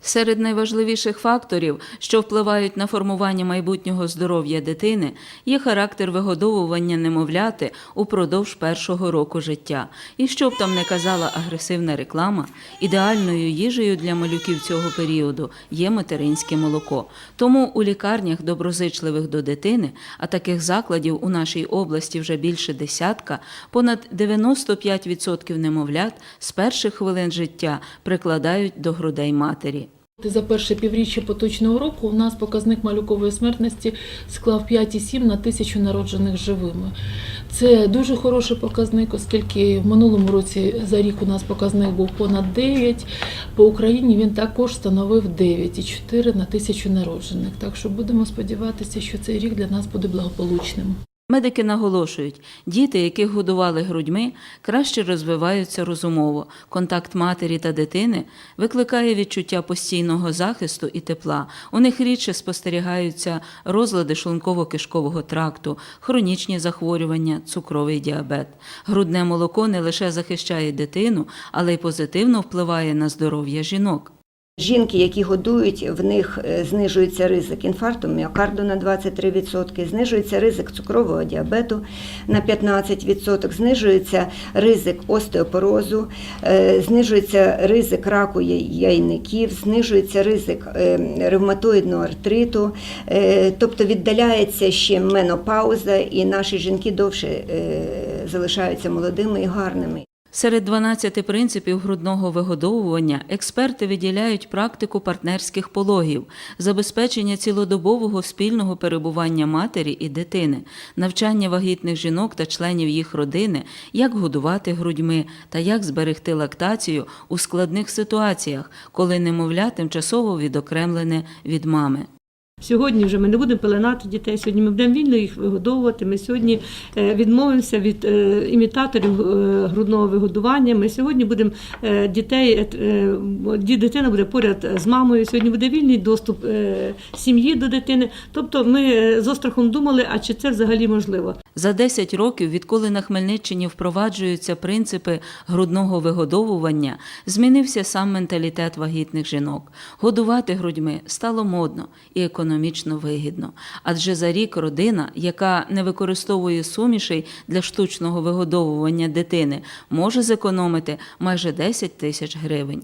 Серед найважливіших факторів, що впливають на формування майбутнього здоров'я дитини, є характер вигодовування немовляти упродовж першого року життя. І що б там не казала агресивна реклама, ідеальною їжею для малюків цього періоду є материнське молоко. Тому у лікарнях доброзичливих до дитини, а таких закладів у нашій області вже більше десятка, понад 95% немовлят з перших хвилин життя прикладають до грудей матері. За перше півріччя поточного року у нас показник малюкової смертності склав 5,7 на тисячу народжених живими. Це дуже хороший показник, оскільки в минулому році за рік у нас показник був понад 9. По Україні він також становив 9,4 на тисячу народжених. Так що будемо сподіватися, що цей рік для нас буде благополучним. Медики наголошують, діти, яких годували грудьми, краще розвиваються розумово. Контакт матері та дитини викликає відчуття постійного захисту і тепла. У них рідше спостерігаються розлади шлунково-кишкового тракту, хронічні захворювання, цукровий діабет. Грудне молоко не лише захищає дитину, але й позитивно впливає на здоров'я жінок. Жінки, які годують, в них е, знижується ризик інфаркту міокарду на 23%, знижується ризик цукрового діабету на 15%, знижується ризик остеопорозу, е, знижується ризик раку яйників, знижується ризик е, ревматоїдного артриту, тобто віддаляється ще менопауза, і наші жінки довше залишаються молодими і гарними. Серед 12 принципів грудного вигодовування експерти виділяють практику партнерських пологів, забезпечення цілодобового спільного перебування матері і дитини, навчання вагітних жінок та членів їх родини, як годувати грудьми та як зберегти лактацію у складних ситуаціях, коли немовля тимчасово відокремлене від мами. Сьогодні вже ми не будемо пеленати дітей. Сьогодні ми будемо вільно їх вигодовувати. Ми сьогодні е, відмовимося від е, імітаторів е, грудного вигодування. Ми сьогодні будемо дітей, ді- дитина буде поряд з мамою. Сьогодні буде вільний доступ сім'ї до дитини. Тобто, ми з острахом думали, а чи це взагалі можливо. За 10 років, відколи на Хмельниччині впроваджуються принципи грудного вигодовування, змінився сам менталітет вагітних жінок. Годувати грудьми стало модно і економічно вигідно. Адже за рік родина, яка не використовує сумішей для штучного вигодовування дитини, може зекономити майже 10 тисяч гривень.